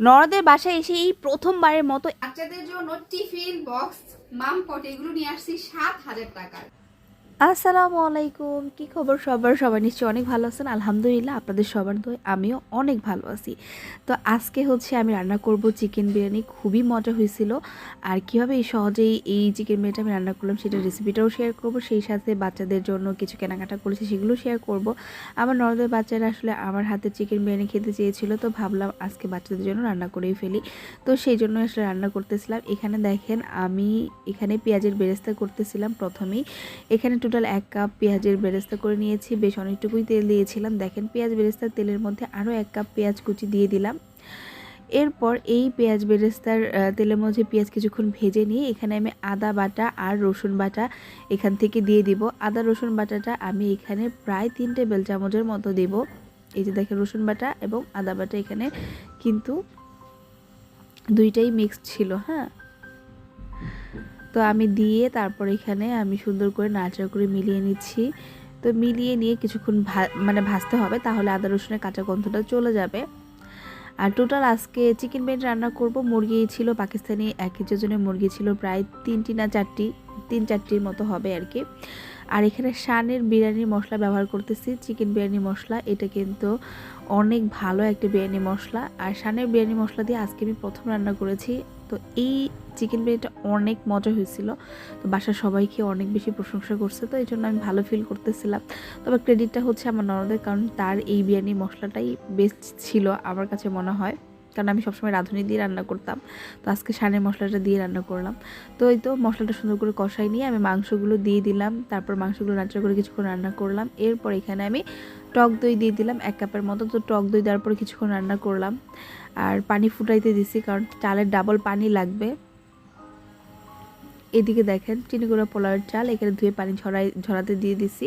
নরদের বাসায় এসে এই প্রথমবারের মতো বাচ্চাদের জন্য টিফিন বক্স মাম পট এগুলো নিয়ে আসছি সাত হাজার টাকার। আসসালামু আলাইকুম। কি খবর সবার? সবাই নিশ্চয়ই অনেক ভালো আছেন। আলহামদুলিল্লাহ, আপনাদের সবার দোয় আমিও অনেক ভালো আছি। তো আজকে হচ্ছে আমি রান্না করব চিকেন বিরিয়ানি। খুবই মজা হয়েছিল। আর কীভাবে এই সহজেই এই চিকেন বিরিয়ানিটা আমি রান্না করলাম সেটা রেসিপিটাও শেয়ার করব। সেই সাথে বাচ্চাদের জন্য কিছু কেনাকাটা করেছি সেগুলো শেয়ার করব। আমার নরদের বাচ্চারা আসলে আমার হাতে চিকেন বিরিয়ানি খেতে চেয়েছিল, তো ভাবলাম আজকে বাচ্চাদের জন্য রান্না করেই ফেলি। তো সেই জন্য আসলে রান্না করতেছিলাম। এখানে দেখেন, আমি এখানে পেঁয়াজের বেরেস্তা করতেছিলাম প্রথমেই। এখানে টোটাল এক কাপ পেঁয়াজের বেরেস্তা করে নিয়েছি। বেশ অনেকটুকুই তেল দিয়েছিলাম। দেখেন, পেঁয়াজ বেরেস্তার তেলের মধ্যে আরও এক কাপ পেঁয়াজ কুচি দিয়ে দিলাম। এরপর এই পেঁয়াজ বেরেস্তার তেলের মধ্যে পেঁয়াজ কিছুক্ষণ ভেজে নিয়ে এখানে আমি আদা বাটা আর রসুন বাটা এখান থেকে দিয়ে দিব। আদা, রসুন বাটাটা আমি এখানে প্রায় তিন টেবিল চামচের মতো দেব। এই যে দেখেন, রসুন বাটা এবং আদা বাটা এখানে কিন্তু দুইটাই মিক্সড ছিল হ্যাঁ? তো আমি দিয়ে তারপর এখানে আমি সুন্দর করে নাড়াচাড়া করে মিলিয়ে নিচ্ছি। তো মিলিয়ে নিয়ে কিছুক্ষণ মানে ভাজতে হবে, তাহলে আদা রসুনের কাঁচা গন্ধটা চলে যাবে। আর টোটাল আজকে চিকেন বিরিয়ানি রান্না করব মুরগি ছিল পাকিস্তানি, এক কেজির মুরগি ছিল প্রায় তিনটি না চারটি, তিন চারটির মতো হবে আর কি। আর এখানে শানের বিরিয়ানি মশলা ব্যবহার করতেছি চিকেন বিরিয়ানি মশলা, এটা কিন্তু অনেক ভালো একটা বিরিয়ানি মশলা। আর শানের বিরিয়ানি মশলা দিয়ে আজকে আমি প্রথম রান্না করেছি, তো এই চিকেন বিরিয়ানিটা অনেক মজা হয়েছিল। তো বাসার সবাইকে অনেক বেশি প্রশংসা করছে, তো এই জন্য আমি ভালো ফিল করতেছিলাম। তবে ক্রেডিটটা হচ্ছে আমার ননদের, কারণ তার এই বিরিয়ানি মশলাটাই বেস্ট ছিল আমার কাছে মনে হয়। কারণ আমি সবসময় রাঁধুনি দিয়ে রান্না করতাম, তো আজকে সানের মশলাটা দিয়ে রান্না করলাম। তো এই তো মশলাটা সুন্দর করে কষাই নিয়ে আমি মাংসগুলো দিয়ে দিলাম, তারপর মাংসগুলো নাচড়া করে কিছুক্ষণ রান্না করলাম। এরপর এখানে আমি টক দই দিয়ে দিলাম এক কাপের মতো, তো টক দই দেওয়ার পর কিছুক্ষণ রান্না করলাম। আর পানি ফুটাইতে দিছি, কারণ চালের ডাবল পানি লাগবে। এদিকে দেখেন, চিনিগুড়া, পোলাওয়ের চাল, এখানে ধুয়ে পানি ঝরাই ঝরাতে দিয়ে দিছি।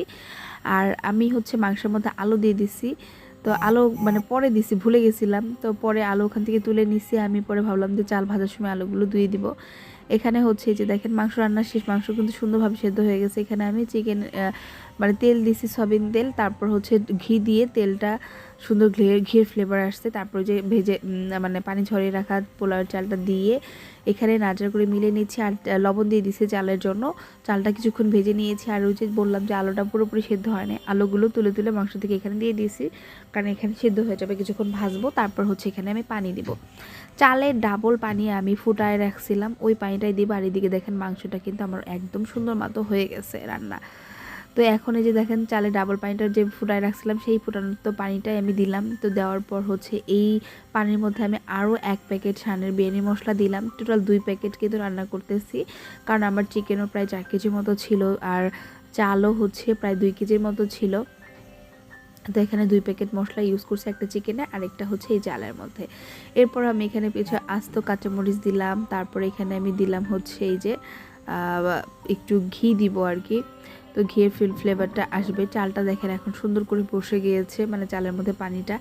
আর আমি হচ্ছে মাংসের মধ্যে আলু দিয়ে দিছি। তো আলু মানে পরে দিছি, ভুলে গেছিলাম। তো পরে আলু ওখান থেকে তুলে নিছি। আমি পরে ভাবলাম যে চাল ভাজার সময় আলুগুলো ধুয়ে দিব। এখানে হচ্ছে যে দেখেন, মাংস রান্নার শেষ, মাংস কিন্তু সুন্দরভাবে সেদ্ধ হয়ে গেছে। এখানে আমি চিকেন মানে তেল দিছি, সয়াবিন তেল। তারপর হচ্ছে ঘি দিয়ে তেলটা সুন্দর ঘিয়ের ঘিয়ের ফ্লেভার আসছে। তারপর যে ভেজে মানে পানি ঝরিয়ে রাখা পোলাওয়ের চালটা দিয়ে এখানে নাড়াচাড়া করে মিলে নিচ্ছি আর লবণ দিয়ে দিছি চালের জন্য। চালটা কিছুক্ষণ ভেজে নিয়েছি আর ওই যে বললাম যে আলুটা পুরোপুরি সেদ্ধ হয়নি। আলুগুলো তুলে তুলে মাংস থেকে এখানে দিয়ে দিয়েছি। কারণ এখানে সেদ্ধ হয়ে যাবে, কিছুক্ষণ ভাজবো, তারপর হচ্ছে এখানে আমি পানি দিব। চালের ডাবল পানি আমি ফুটায় রাখছিলাম। ওই পানিটাই দিয়ে আর দিকে দেখেন মাংসটা কিন্তু আমার একদম সুন্দর মতো হয়ে গেছে রান্না। তো এখন এই যে দেখেন চালে ডাবল পানিটা যে ফুটায় রাখছিলাম, সেই ফুটানোর তো পানিটাই আমি দিলাম। তো দেওয়ার পর হচ্ছে এই পানির মধ্যে আমি আরও এক প্যাকেট সানের বিরিয়ানি মশলা দিলাম। টোটাল দুই প্যাকেট কিন্তু রান্না করতেছি। কারণ আমার চিকেনও প্রায় চার কেজির মতো ছিল আর চালও হচ্ছে প্রায় দুই কেজির মতো ছিল। তো এখানে দুই প্যাকেট মশলা ইউজ করছি একটা চিকেনে আর একটা হচ্ছে এই চালের মধ্যে। এরপর আমি এখানে কিছু আস্ত কাঁচামরিচ দিলাম। তারপর এখানে আমি দিলাম হচ্ছে এই যে একটু ঘি দিব আর কি। তো ঘিয়ের ফিল ফ্লেভারটা আসবে। চালটা দেখেন এখন সুন্দর করে বসে গিয়েছে মানে চালের মধ্যে পানিটা।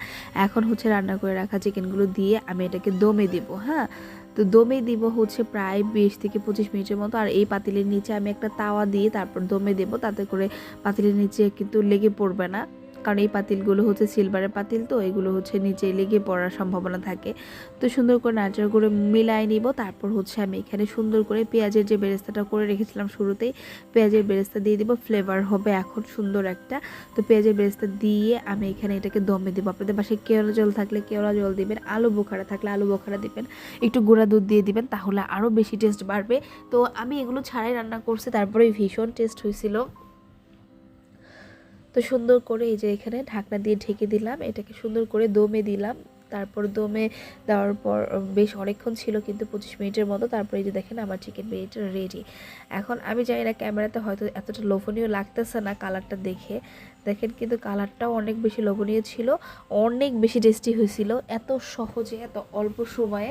এখন হচ্ছে রান্না করে রাখা চিকেনগুলো দিয়ে আমি এটাকে দমে দিব হ্যাঁ? তো দমে দিব হচ্ছে প্রায় বিশ থেকে পঁচিশ মিনিটের মতো। আর এই পাতিলের নিচে আমি একটা তাওয়া দিয়ে তারপর দমে দেব, তাতে করে পাতিলের নিচে কিন্তু লেগে পড়বে না। কারণ এই পাতিলগুলো হচ্ছে সিলভারের পাতিল তো, এগুলো হচ্ছে নিচে লেগে পড়ার সম্ভাবনা থাকে। তো সুন্দর করে নাড়াচাড়া করে মিলাই নিব, তারপর হচ্ছে আমি এখানে সুন্দর করে পেঁয়াজের যে বেরেস্তাটা করে রেখেছিলাম শুরুতেই, পেঁয়াজের বেরেস্তা দিয়ে দিব ফ্লেভার হবে এখন সুন্দর একটা। তো পেঁয়াজের বেরেস্তা দিয়ে আমি এখানে এটাকে দমে দেবো। আপনাদের বাসায় কেওড়া জল থাকলে কেওড়া জল দিবেন, আলু বোখারা থাকলে আলু বোখারা দিবেন, একটু গুঁড়া দুধ দিয়ে দিবেন, তাহলে আরও বেশি টেস্ট বাড়বে। তো আমি এগুলো ছাড়াই রান্না করছি তারপরে ভীষণ টেস্ট হয়েছিল। তো সুন্দর করে এই যে এখানে ঢাকনা দিয়ে ঢেকে দিলাম, এটাকে সুন্দর করে দমে দিলাম। তারপর দমে দেওয়ার পর বেশ অনেকক্ষণ ছিল কিন্তু পঁচিশ মিনিটের মতো। তারপরে এই যে দেখেন আমার চিকেন বিরিয়ানিটা রেডি এখন আমি জানি না ক্যামেরাতে হয়তো এতটা লোভনীয় লাগতেছে না কালারটা দেখে। দেখেন কিন্তু কালারটাও অনেক বেশি লোভনীয় ছিল, অনেক বেশি টেস্টি হয়েছিল। এত সহজে, এত অল্প সময়ে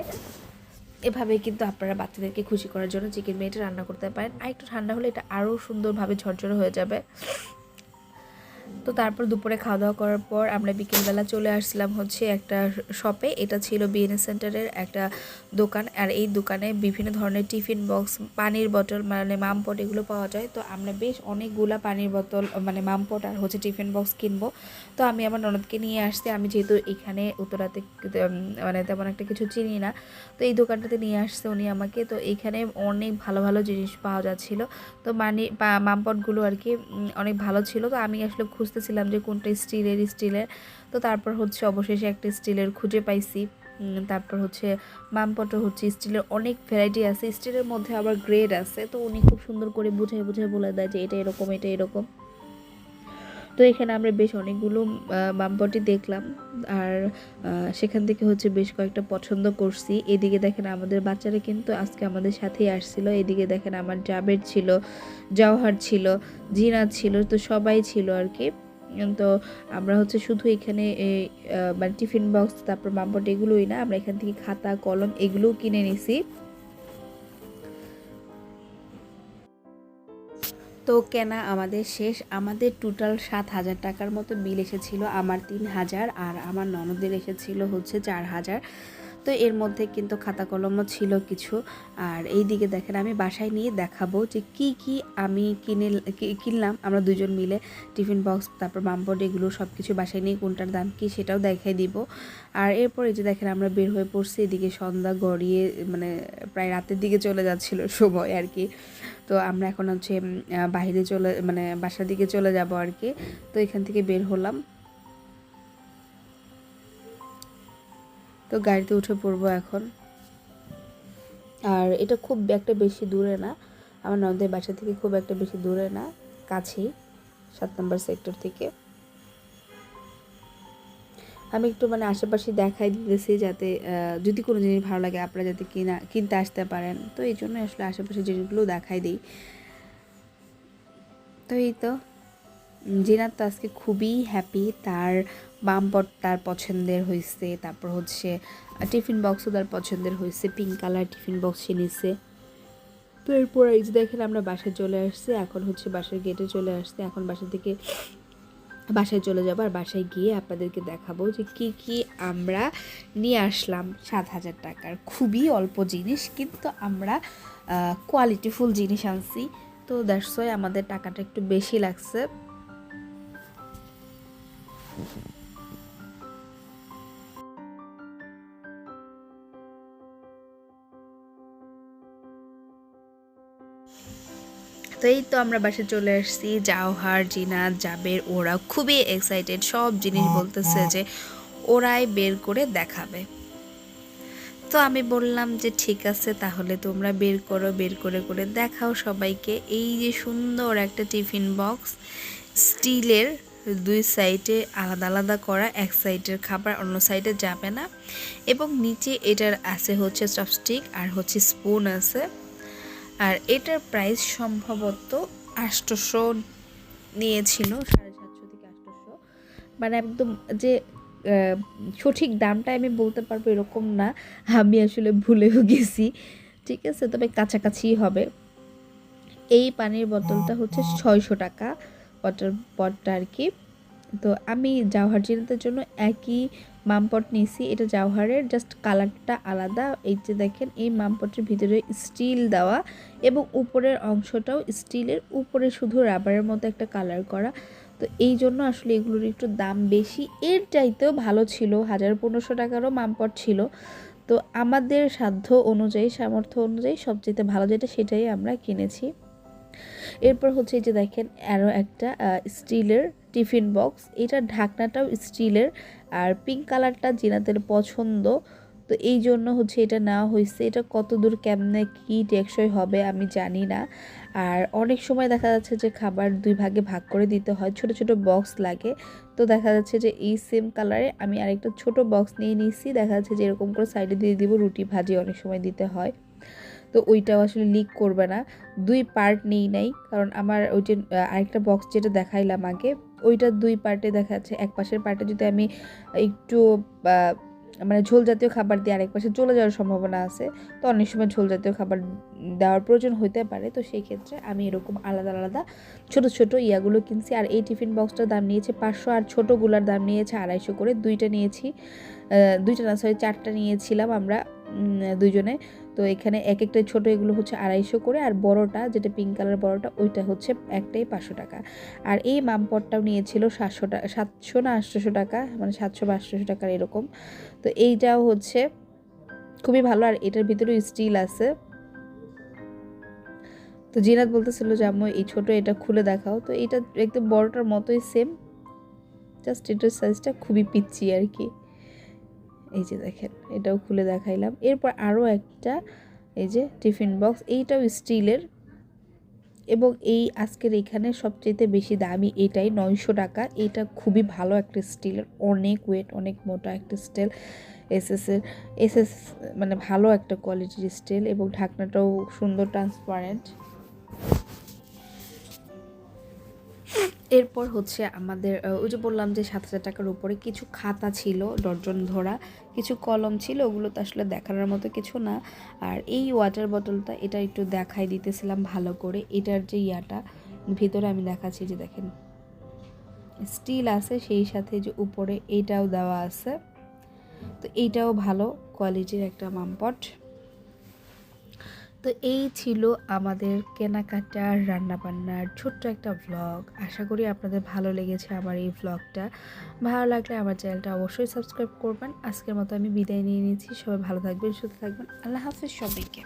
এভাবে কিন্তু আপনারা বাচ্চাদেরকে খুশি করার জন্য চিকেন বিরিয়ানিটা রান্না করতে পারেন। আর একটু ঠান্ডা হলে এটা আরও সুন্দরভাবে ঝরঝরে হয়ে যাবে। তো তারপর দুপুরে খাওয়া দাওয়া করার পর আমরা বিকেলবেলা চলে আসছিলাম হচ্ছে একটা শপে। এটা ছিল বিএনএস সেন্টারের একটা দোকান। আর এই দোকানে বিভিন্ন ধরনের টিফিন বক্স, পানির বোতল মানে মামপট এগুলো পাওয়া যায়। তো আমরা বেশ অনেকগুলা পানির বোতল মানে মামপট আর হচ্ছে টিফিন বক্স কিনবো। তো আমি আমার ননদকে নিয়ে আসছি। আমি যেহেতু এখানে উত্তরাতে মানে তেমন একটা কিছু চিনি না, তো এই দোকানটাতে নিয়ে আসছে উনি আমাকে। তো এখানে অনেক ভালো ভালো জিনিস পাওয়া যাচ্ছিল। তো মানে মামপটগুলো আর কি অনেক ভালো ছিল। তো আমি আসলে খুঁজতেছিলাম যে কোনটা স্টিলের স্টিলের। তো তারপর হচ্ছে অবশেষে একটা স্টিলের খুঁজে পাইছি। তারপর হচ্ছে মামপটও হচ্ছে স্টিলের অনেক ভ্যারাইটি আছে। স্টিলের মধ্যে আবার গ্রেড আছে। তো উনি খুব সুন্দর করে বুঝাই বুঝাই বলে দেয় যে এটা এরকম এটা এরকম। তো এখানে আমরা বেশ অনেকগুলো মামপটি দেখলাম। আর সেখান থেকে হচ্ছে বেশ কয়েকটা পছন্দ করছি। এদিকে দেখেন আমাদের বাচ্চারা কিন্তু আজকে আমাদের সাথেই আসছিল। এদিকে দেখেন আমার জাবের ছিল, জওহার ছিল, জিনাত ছিল, তো সবাই ছিল আর কি। তো আমরা হচ্ছে শুধু এখানে মানে টিফিন বক্স, তারপর মামপট এগুলোই না, আমরা এখান থেকে খাতা, কলম এগুলোও কিনে নিছি। তো কেনা আমাদের শেষ। আমাদের টোটাল সাত হাজার টাকার মতো বিল এসেছিল, আমার তিন হাজার আর আমার ননদের এসেছিল হচ্ছে চার হাজার। তো এর মধ্যে কিন্তু খাতা কলমও ছিল কিছু। আর এই দিকে দেখেন, আমি বাসায় নিয়ে দেখাবো যে কি কি আমি কিনে কিনলাম। আমরা দুজন মিলে টিফিন বক্স, তারপর মামপট এগুলো সব কিছু বাসায় নিয়ে কোনটার দাম কি সেটাও দেখাই দিব। আর এরপর যে দেখেন, আমরা বের হয়ে পড়ছি, এদিকে সন্ধ্যা গড়িয়ে মানে প্রায় রাতের দিকে চলে যাচ্ছিল সময় আর কি। তো আমরা এখন হচ্ছে বাইরে চলে মানে বাসার দিকে চলে যাব আর কি। তো এখান থেকে বের হলাম। তো গাড়িতে উঠে পড়ব এখন। আর এটা খুব একটা বেশি দূরে না। আমার ননদের বাসা থেকে খুব একটা বেশি দূরে না, কাছেই, সাত নম্বর সেক্টর থেকে। আমি একটু মানে আশেপাশে দেখাই দিতেছি যাতে যদি কোনো জিনিস ভালো লাগে আপনারা যাতে কিনা, কিনতে আসতে পারেন। তো এই জন্য আসলে আশেপাশে জিনিসগুলো দেখাই দিই। তো এই তো জিনাত তো আজকে খুবই হ্যাপি তার বামপট তার পছন্দের হয়েছে তারপর হচ্ছে টিফিন বক্সও তার পছন্দের হয়েছে পিঙ্ক কালার টিফিন বক্স সে নিছে। তো এরপর এই যে দেখেন আমরা বাসায় চলে আসছি, এখন হচ্ছে বাসার গেটে চলে আসছে, এখন বাসা থেকে বাসায় চলে যাব আর বাসায় গিয়ে আপনাদেরকে দেখাবো যে কি কি আমরা নিয়ে আসলাম সাত হাজার টাকার। খুবই অল্প জিনিস, কিন্তু আমরা কোয়ালিটিফুল জিনিস আনছি। তো দ্যাটস ওয়াই আমাদের টাকাটা একটু বেশি লাগছে। তো এই তো আমরা বাসায় চলে আসছি। জাওহার জিনাত জাবের ওরা খুবই এক্সাইটেড সব জিনিস বলতেছে যে ওরাই বের করে দেখাবে। তো আমি বললাম যে ঠিক আছে তাহলে তোমরা বের করো বের করে করে দেখাও সবাইকে। এই যে সুন্দর একটা টিফিন বক্স স্টিলের দুই সাইডে আলাদা আলাদা করা এক সাইডের খাবার অন্য সাইডে যাবে না। এবং নিচে এটার আছে হচ্ছে চপস্টিক আর হচ্ছে স্পুন আছে। আর এটার প্রাইস সম্ভবত আটশোশো নিয়েছিল, সাড়ে সাতশো থেকে আটশোশো। মানে একদম যে সঠিক দামটা আমি বলতে পারব এরকম না, আমি আসলে ভুলেও গেছি। ঠিক আছে, তবে কাছাকাছি হবে। এই পানির বোতলটা হচ্ছে ছয়শো টাকা ওয়াটার পটটা আর কি। তো আমি জাওহার জিনাতের জন্য একই মামপট নিয়েছি এটা জাওহারের জাস্ট কালারটা আলাদা। এই যে দেখেন, এই মামপটের ভিতরে স্টিল দেওয়া এবং উপরের অংশটাও স্টিলের উপরে শুধু রাবারের মতো একটা কালার করা। তো এই জন্য আসলে এগুলোর একটু দাম বেশি। এর চাইতেও ভালো ছিল, হাজার পনেরোশো টাকারও মামপট ছিল। তো আমাদের সাধ্য অনুযায়ী, সামর্থ্য অনুযায়ী সবচেয়ে ভালো যেটা, সেটাই আমরা কিনেছি। এরপর হচ্ছে এই যে দেখেন, আরও একটা স্টিলের টিফিন বক্স। এটার ঢাকনাটাও স্টিলের আর পিঙ্ক কালারটা জিনাতের পছন্দ। তো এই জন্য হচ্ছে এটা নেওয়া হয়েছে। এটা কত দূর কেমনে কী টেকসই হবে আমি জানি না। আর অনেক সময় দেখা যাচ্ছে যে খাবার দুই ভাগে ভাগ করে দিতে হয়। ছোট ছোট বক্স লাগে। তো দেখা যাচ্ছে যে এই সেম কালারে আমি আরেকটা ছোট বক্স নিয়ে নিয়েছি। দেখা যাচ্ছে যে এরকম করে সাইডে দিয়ে দিব। রুটি ভাজি অনেক সময় দিতে হয়। তো ওইটাও আসলে লিক করবে না। দুই পার্ট নেই নাই কারণ আমার ওই যে আরেকটা বক্স যেটা দেখাইলাম আগে ওইটা দুই পার্টে দেখা যাচ্ছে। এক পাশের পার্টে যদি আমি একটু মানে ঝোল জাতীয় খাবার দিয়ে আরেক পাশে চলে যাওয়ার সম্ভাবনা আছে। তো অনেক সময় ঝোল জাতীয় খাবার দেওয়ার প্রয়োজন হতে পারে। তো সেই ক্ষেত্রে আমি এরকম আলাদা আলাদা ছোট ছোট ইয়াগুলো কিনছি। আর এই টিফিন বক্সটার দাম নিয়েছে পাঁচশো আর ছোটোগুলার দাম নিয়েছে আড়াইশো করে। দুইটা নিয়েছি দুইটা না সরি চারটা নিয়েছিলাম আমরা উম, দুইজনে। তো এখানে এক একটা ছোট এগুলো হচ্ছে আড়াইশো করে আর বড়টা যেটা পিঙ্ক কালার বড়টা, ওইটা হচ্ছে একটাই পাঁচশো টাকা। আর এই মামপটটাও নিয়েছিল সাতশো টাকা সাতশো না আটশোশো টাকা মানে সাতশো বা আটশোশো টাকার এরকম। তো এইটাও হচ্ছে খুবই ভালো আর এটার ভিতরেও স্টিল আছে। তো জিনাত বলতেছিল যে, আম্মু, এই ছোট এটা খুলে দেখাও। তো এটা একদম বড়টার মতোই সেম জাস্ট এটার সাইজটা খুবই পিচ্ছি আর কি। এই যে দেখেন, এটাও খুলে দেখাইলাম। এরপর আরও একটা, এই যে টিফিন বক্স, এইটাও স্টিলের। এবং এই আজকের এখানে সবচেয়ে বেশি দামি এটাই, নয়শো টাকা। এটা খুবই ভালো একটা স্টিলের, অনেক ওয়েট, অনেক মোটা একটা স্টিল। এসএসের এসএস মানে ভালো একটা কোয়ালিটির স্টিল এবং ঢাকনাটাও সুন্দর ট্রান্সপারেন্ট এরপর হচ্ছে আমাদের ওই যে বললাম যে সাত হাজার টাকার উপরে কিছু খাতা ছিল, ডর্জন ধরা, কিছু কলম ছিল, ওগুলো তো আসলে দেখানোর মতো কিছু না। আর এই ওয়াটার বোতলটা এটা একটু দেখাই দিতেছিলাম ভালো করে। এটার যে ইয়াটা, ভিতরে আমি দেখাচ্ছি যে দেখেন। স্টিল আছে, সেই সাথে যে উপরে এটাও দেওয়া আছে। তো এইটাও ভালো কোয়ালিটির একটা মামপট তো এই ছিল আমাদের কেনাকাটার রান্নাবান্নার ছোট্ট একটা ভ্লগ আশা করি আপনাদের ভালো লেগেছে আমার এই ভ্লগটা ভালো লাগলে আমার চ্যানেলটা অবশ্যই সাবস্ক্রাইব করবেন। আজকের মতো আমি বিদায় নিয়ে নিয়েছি সবাই ভালো থাকবেন, সুস্থ থাকবেন। আল্লাহ হাফিজ সবাইকে।